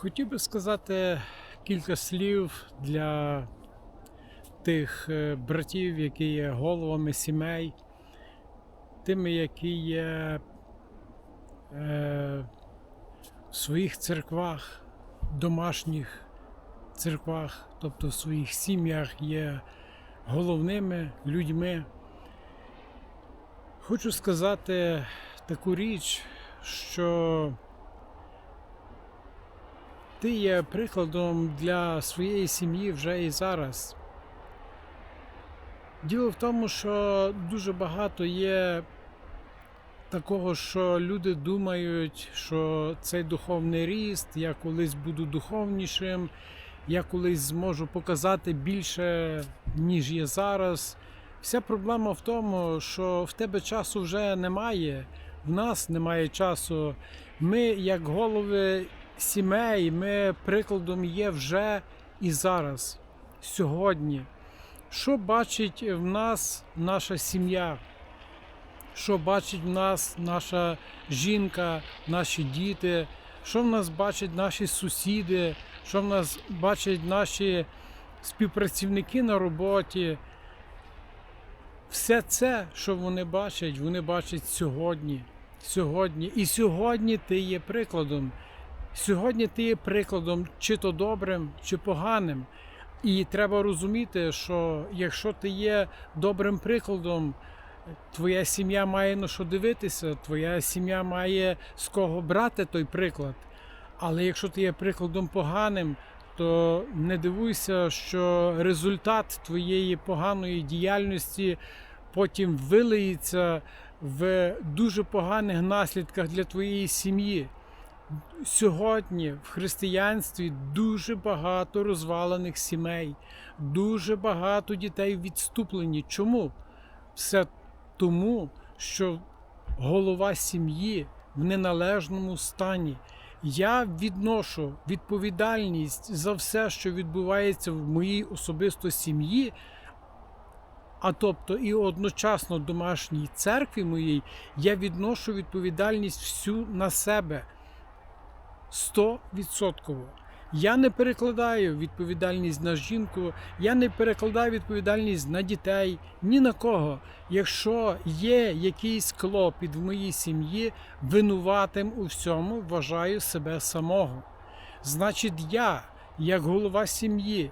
Хотів би сказати кілька слів для тих е, братів, які є головами сімей, тими, які є е, в своїх церквах, домашніх церквах, тобто в своїх сім'ях є головними людьми. Хочу сказати таку річ, що ти є прикладом для своєї сім'ї вже і зараз. Діло в тому, що дуже багато є такого, що люди думають, що цей духовний ріст, я колись буду духовнішим, я колись зможу показати більше, ніж є зараз. Вся проблема в тому, що в тебе часу вже немає, в нас немає часу. Ми, як голови сімей, ми прикладом є вже і зараз, сьогодні. Що бачить в нас наша сім'я? Що бачить в нас наша жінка, наші діти? Що в нас бачать наші сусіди? Що в нас бачать наші співпрацівники на роботі? Все це, що вони бачать, вони бачать сьогодні. Сьогодні. І сьогодні ти є прикладом. Сьогодні ти є прикладом, чи то добрим, чи поганим. І треба розуміти, що якщо ти є добрим прикладом, твоя сім'я має на що дивитися, твоя сім'я має з кого брати той приклад. Але якщо ти є прикладом поганим, то не дивуйся, що результат твоєї поганої діяльності потім вилиється в дуже поганих наслідках для твоєї сім'ї. Сьогодні в християнстві дуже багато розвалених сімей, дуже багато дітей відступлені. Чому? Все тому, що голова сім'ї в неналежному стані. Я відношу відповідальність за все, що відбувається в моїй особисто сім'ї, а тобто і одночасно домашній церкві моїй, я відношу відповідальність всю на себе. 100%. Я не перекладаю відповідальність на жінку, я не перекладаю відповідальність на дітей, ні на кого. Якщо є якийсь клопіт в моїй сім'ї, винуватим у всьому вважаю себе самого. Значить, я, як голова сім'ї,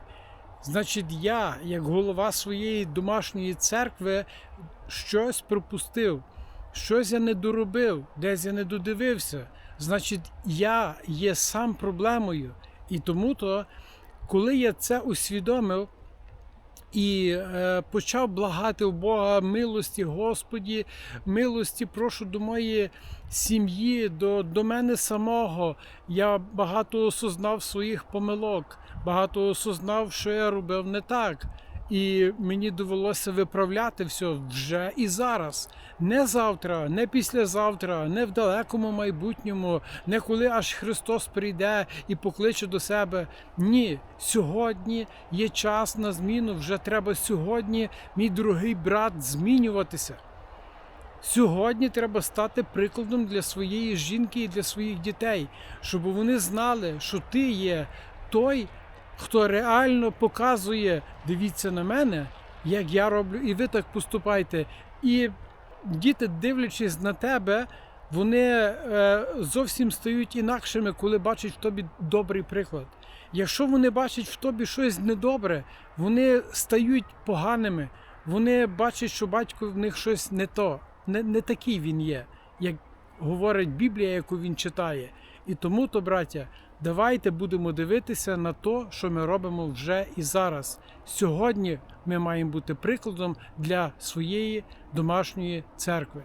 значить, я, як голова своєї домашньої церкви, щось пропустив, щось я не доробив, десь я не додивився. Значить, я є сам проблемою. І тому то, коли я це усвідомив і е, почав благати у Бога милості, Господі, милості, прошу до моєї сім'ї, до, до мене самого, я багато осознав своїх помилок, багато осознав, що я робив не так. І мені довелося виправляти все вже і зараз. Не завтра, не післязавтра, не в далекому майбутньому, не коли аж Христос прийде і покличе до себе. Ні, сьогодні є час на зміну. Вже треба сьогодні, мій дорогий брат, змінюватися. Сьогодні треба стати прикладом для своєї жінки і для своїх дітей, щоб вони знали, що ти є той хто реально показує, дивіться на мене, як я роблю, і ви так поступайте. І діти, дивлячись на тебе, вони е, зовсім стають інакшими, коли бачать в тобі добрий приклад. Якщо вони бачать в тобі щось недобре, вони стають поганими. Вони бачать, що батько в них щось не то, не, не такий він є, як говорить Біблія, яку він читає. І тому то, браття, давайте будемо дивитися на те, що ми робимо вже і зараз. Сьогодні ми маємо бути прикладом для своєї домашньої церкви.